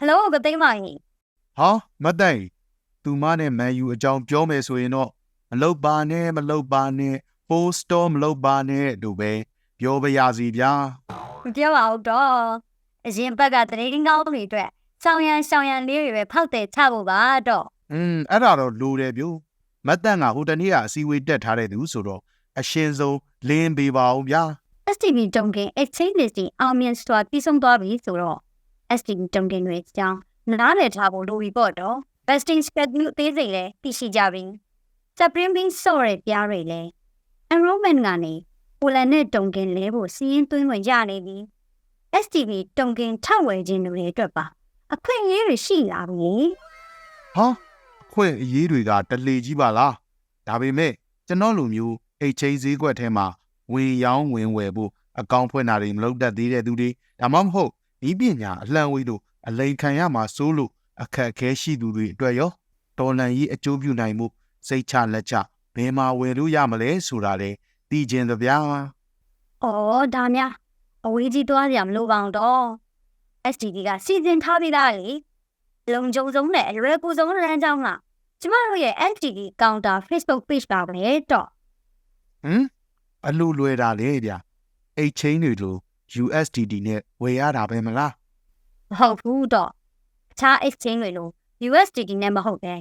ကသိမ်းပါရင်ဟာမတ်တိုင်သူမနဲ့မန်ယူအကြောင်းပြောမယ်ဆိုရင်တော့မလုတ်ပါနဲ့မလုတ်ပါနဲ့ပိုစတော်မလုတ်ပါနဲ့တို့ပဲပြောပါရစီဗျာမပြောပါဘူးတော့အရင်ဘက်ကတရင်ကောင်းတွေအတွက်ဆောင်းရန်ဆောင်းရန်လေးတွေပဲဖောက်တယ်ချဖို့ပါတော့อืมအဲ့ဒါတော့လိုတယ်ပြိုမတ်တန်ကဟိုတနေ့ကအစည်းအဝေးတက်ထားတဲ့သူဆိုတော့အရှင်ဆုံးလင်းပေးပါအောင်ဗျာ STV တုံကင် exchange listing အောင်မြင်စွာပြီးဆုံးသွားပြီဆိုတော့ STV တုံကင်တွေအကြောင်းနားလည်ထားဖို့လိုပြီပေါ့တော့ vesting schedule အသေးစိတ်လည်းသိရှိကြပြီ Supreme Being ဆော့တဲ့ပြားတွေလည်း enrollment ကနေပိုလန်နဲ့တုံကင်လဲဖို့စီးရင်သွင်းဝင်ရနေပြီ STV တုံကင်ထောက်ဝယ်ခြင်းတွေအတွက်ပါအခွင့်အရေးတွေရှိလာပြီဟာအခွင့်အရေးတွေကတလေကြီးပါလားဒါပေမဲ့ကျွန်တော်လူမျိုးအိတ်ချင်းဈေးကွက်ထဲမှာဝင်ရောင်းဝင်ဝယ်ဖို့အကောင့်ဖွင့်တာတွေမလုပ်တတ်သေးတဲ့သူတွေဒါမှမဟုတ် ဤပညာအလှမ်းဝေးလို့အလိန်ခံရမှာစိုးလို့အခက်အခဲရှိသူတွေအတွက်ရောတော်လန်ကြီးအကျိုးပြုနိုင်မှုစိတ်ချလက်ချဘယ်မှာဝယ်လို့ရမလဲဆိုတာလေသိကျင်သဗျာ။အော်ဒါများအဝေးကြီးသွားကြမလို့ပါတော့ STD ကစီစဉ်ထားပြီးသားလေ။လုံခြုံဆုံးနဲ့အလွယ်ကူဆုံးလမ်းကြောင်းကကျမတို့ရဲ့ STD counter Facebook page ပါပဲတော့ဟမ်အလိုလွယ်တာလေဗျအိတ်ချင်းတွေလို USDT နဲ့ဝယ်ရတာပဲမလားမဟုတ်ဘူးတော့အခြား exchange တွေလို USDT နဲ့မဟုတ်ပဲ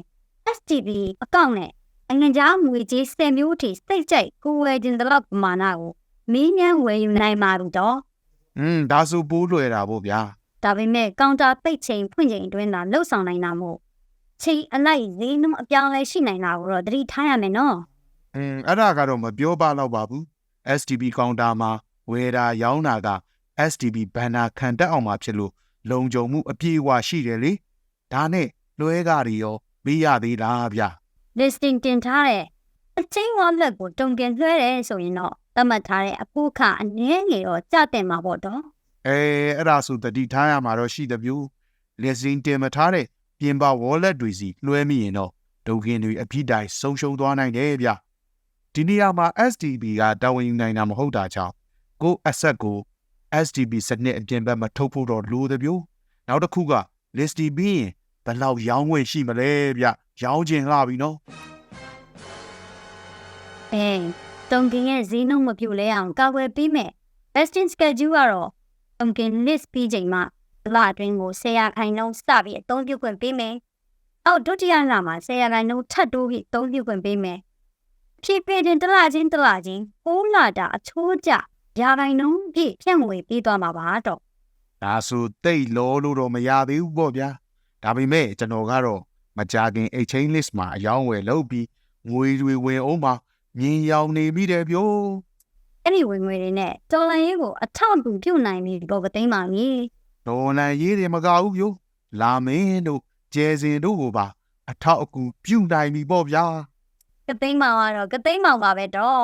STB အကောင့်နဲ့အငွေကြားငွေကြေး10မျိုးအထိစိတ်ကြိုက်ကိုဝယ်ခြင်းတလောက်ပမာဏကိုမင်းမြန်ဝယ်ယူနိုင်မှာဘူးတော့อืมဒါဆိုပိုးလွယ်တာပေါ့ဗျာဒါပေမဲ့ကောင်တာပိတ်ချိန်ဖွင့်ချိန်အတွင်းသာလှုပ်ဆောင်နိုင်တာမို့ချိန်အလိုက်ဈေးနှုန်းအပြောင်းလဲရှိနိုင်တာကိုတော့သတိထားရမယ်နော်อืมအဲ့ဒါကတော့မပြောပါတော့ပါဘူး STB ကောင်တာမှာ ဝယ်တာရောင်းတာက STB ဘန်နာခံတက်အောင်မှာဖြစ်လို့လုံခြုံမှုအပြည့်အဝရှိတယ်လေဒါနဲ့လွဲကားတွေရောမေးရသေးလားဗျ listing တင်ထားတဲ့အချင်း wallet ကိုတုံပြန်လွှဲတယ်ဆိုရင်တော့သတ်မှတ်ထားတဲ့အဖို့ခအနည်းငယ်တော့ကြတင်မှာပေါ့တော့အဲအဲ့ဒါဆိုတတိထားရမှာတော့ရှိတယ်ဗျ listing တင်မထားတဲ့ပြင်ပ wallet တွေစီလွှဲမိရင်တော့ဒုက္ခင်တွေအပြည့်တိုင်းဆုံးရှုံးသွားနိုင်တယ်ဗျဒီနေရာမှာ STB ကတာဝန်ယူနိုင်တာမဟုတ်တာကြောင့် ကိုအဆက်ကို STB စနစ်အပြင်ဘက်မထုတ်ဖို့တော့လိုတယ်ဗျနောက်တစ်ခုက listing ပြီးရင်ဘယ်လောက်ရောင်းဝင်ရှိမလဲဗျရောင်းခြင်းလှပြီနော်အဲတုံကင်ရဲ့ဈေးနှုန်းမပြိုလဲအောင်ကာကွယ်ပေးမယ် vesting schedule ကတော့တုံကင် list ပြီးချိန်မှာလအတွင်းကို10ရာခိုင်နှုန်းစပြီးအသုံးပြုခွင့်ပေးမယ်အောက်ဒုတိယလမှာ10ရာခိုင်နှုန်းထပ်တိုးပြီးအသုံးပြုခွင့်ပေးမယ်ဖြည့်ပြတင်တစ်လချင်းတစ်လချင်း6လတာအချိုးကျ ရာခိုင်နှုန်းပြည့်ဖြန့်ဝေပေးသွားမှာပါတော့ဒါဆိုတိတ်လောလို့တော့မရသေးဘူးပေါ့ဗျာဒါပေမဲ့ကျွန်တော်ကတော့မကြခင် exchange list မှာအယောင်းဝယ်လုပ်ပြီးငွေတွေဝင်အောင်မှာမြင်ရောင်နေမိတယ်ဗျို့အဲ့ဒီဝင်ငွေတွေနဲ့တော်လန်ရေးကိုအထောက်အကူပြုနိုင်ပြီဘောကသိမ်းပါမည်ဒေါ်လန်ရေးတယ်မကဘူးဗျို့လာမင်းတို့ကျဲစင်တို့ကိုပါ အထောက်အကူပြုနိုင်ပြီပေါ့ဗျာကသိမ်းမောင်ကတော့ကသိမ်းမောင်ပါပဲတော့